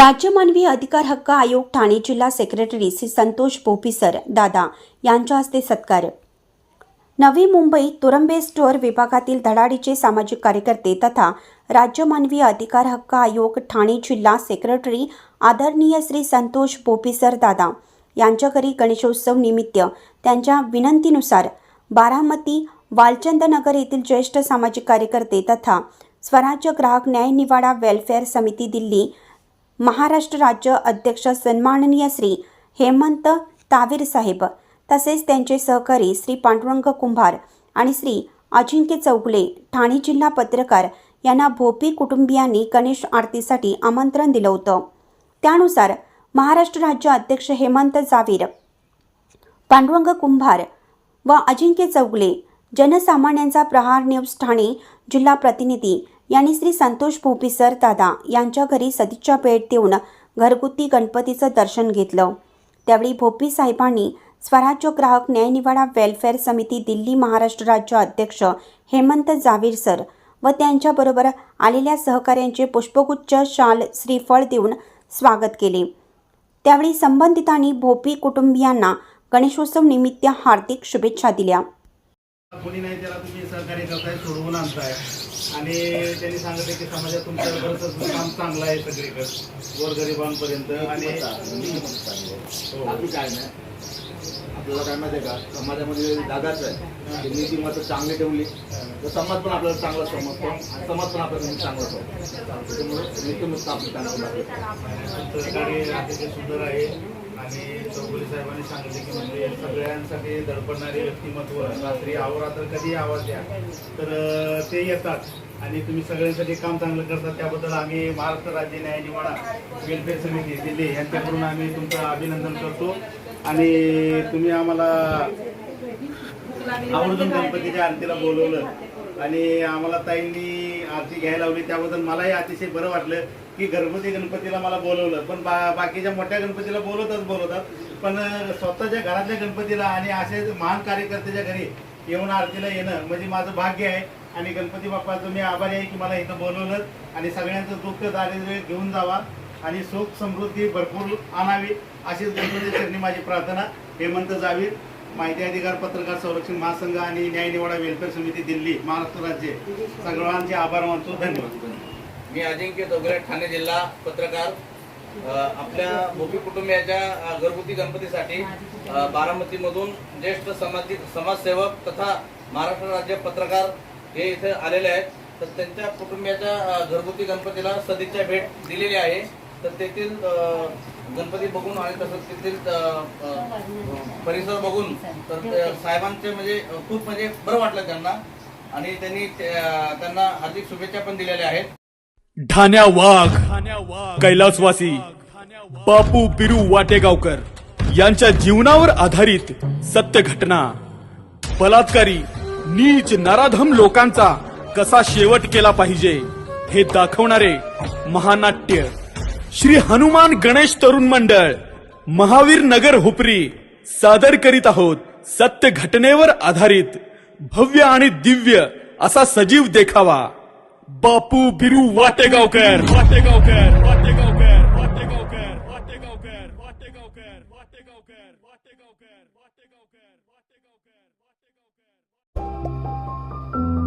राज्य मानवी अधिकार हक्क आयोग ठाणे जिल्हा सेक्रेटरी श्री संतोष बोपीसर दादा यांच्या हस्ते सत्कार. नवी मुंबई तुरंबे स्टोअर विभागातील धडाडीचे सामाजिक कार्यकर्ते तथा राज्य मानवी अधिकार हक्क आयोग ठाणे जिल्हा सेक्रेटरी आदरणीय श्री संतोष बोपीसर दादा यांच्या घरी गणेशोत्सव निमित्त त्यांच्या विनंतीनुसार बारामती वालचंदनगर येथील ज्येष्ठ सामाजिक कार्यकर्ते तथा स्वराज्य ग्राहक न्याय निवाडा वेलफेअर समिती दिल्ली महाराष्ट्र राज्य अध्यक्ष सन्माननीय श्री हेमंत तावीर साहेब तसेच त्यांचे सहकारी श्री पांडुरंग कुंभार आणि श्री अजिंक्य चौगुले ठाणे जिल्हा पत्रकार यांना भोपी कुटुंबियांनी गणेश आरतीसाठी आमंत्रण दिलं होतं. त्यानुसार महाराष्ट्र राज्य अध्यक्ष हेमंत जावीर पांडुरंग कुंभार व अजिंक्य चौगुले जनसामान्यांचा प्रहार न्यूज ठाणे जिल्हा प्रतिनिधी यांनी श्री संतोष भोपीसर दादा यांच्या घरी सदिच्छा भेट देऊन घरगुती गणपतीचं दर्शन घेतलं. त्यावेळी भोपी साहेबांनी स्वराज्य ग्राहक न्यायनिवाडा वेलफेअर समिती दिल्ली महाराष्ट्र राज्य अध्यक्ष हेमंत जावीर सर व त्यांच्याबरोबर आलेल्या सहकाऱ्यांचे पुष्पगुच्छ शाल श्रीफळ देऊन स्वागत केले. त्यावेळी संबंधितांनी भोपी कुटुंबियांना गणेशोत्सव निमित्त हार्दिक शुभेच्छा दिल्या. कोणी नाही त्याला तुम्ही सहकार्य करताय सोडवून आणताय. आणि त्यांनी सांगितलं की समाजात तुमचं बरंच काम चांगलं आहे सगळीकडे. गोरगरिबांपर्यंत आणि हो. काय नाही. आपल्याला काय माहिती आहे का? समाजामध्ये दादाच आहे. त्यांनी ती मतं चांगली ठेवली. तर समाज पण आपल्याला चांगला समजतो. आणि समाज पण आपल्याला चांगला समजतो. त्याच्यामुळे आपली चांगली लागते तुमचं कार्य अतिशय सुंदर आहे. साहेबांनी सांगितले की म्हणजे सगळ्यांसाठी धडपडणारे व्यक्तिमत्व रात्री अहोरात्र कधी आवाज द्या तर ते येतात. आणि तुम्ही सगळ्यांसाठी काम चांगलं करतात त्याबद्दल आम्ही महाराष्ट्र राज्य न्यायनिवाडा वेलफेअर समिती दिल्ली यांच्याकडून आम्ही तुमचं अभिनंदन करतो. आणि तुम्ही आम्हाला आवर्जून गणपतीच्या आरतीला बोलवलं. आणि आम्हाला ताईंनी आरती घ्यायला लावली. त्याबद्दल मलाही अतिशय बरं वाटलं की घरगुती गणपतीला मला बोलवलं. पण बा बाकीच्या मोठ्या गणपतीला बोलवतच बोलवतात. पण स्वतःच्या घरातल्या गणपतीला आणि असे महान कार्यकर्त्याच्या घरी येऊन आरतीला येणं म्हणजे माझं भाग्य आहे. आणि गणपती बाप्पाचं मी आभारी आहे की मला इथं बोलवलं आणि सगळ्यांचं दुःख दारिद्र्य घेऊन जावा आणि सुख समृद्धी भरपूर आणावी अशीच गणपती चरणी माझी प्रार्थना. हेमंत जावीर माहिती अधिकार पत्रकार संरक्षण महासंघ आणि न्याय निवाडा वेलफेअर समिती दिल्ली महाराष्ट्र राज्य. सगळ्यांचे आभार मानतो. धन्यवाद. मी अजिंक्य दोगरे ठाणे जिल्हा पत्रकार. आपल्या भोपी कुटुंबियाच्या घरगुती गणपतीसाठी बारामती बारामतीमधून ज्येष्ठ सामाजिक समाजसेवक तथा महाराष्ट्र राज्य पत्रकार हे इथे आलेले आहेत. तर त्यांच्या कुटुंबियाच्या घरगुती गणपतीला सदिच्छा भेट दिलेली आहे. तर तेथील गणपती बघून आणि तसंच तेथील परिसर बघून तर साहेबांचे म्हणजे खूप म्हणजे बरं वाटलं त्यांना. आणि त्यांनी त्यांना हार्दिक शुभेच्छा पण दिलेल्या आहेत. ढाण्या वाघ कैलासवासी बापू बिरू वाटेगावकर यांच्या जीवनावर आधारित सत्य घटना बलात्कारी नीच नराधम लोकांचा कसा शेवट केला पाहिजे हे दाखवणारे महानाट्य. श्री हनुमान गणेश तरुण मंडळ महावीर नगर हुपरी सादर करीत आहोत सत्य घटनेवर आधारित भव्य आणि दिव्य असा सजीव देखावा. बापू बिरू वाटेगावकर वाटेगावकर वाटेगावकर वाटेगावकर वाटेगावकर वाटेगावकर वाटेगावकर वाटेगावकर वाटेगावकर वाटेगावकर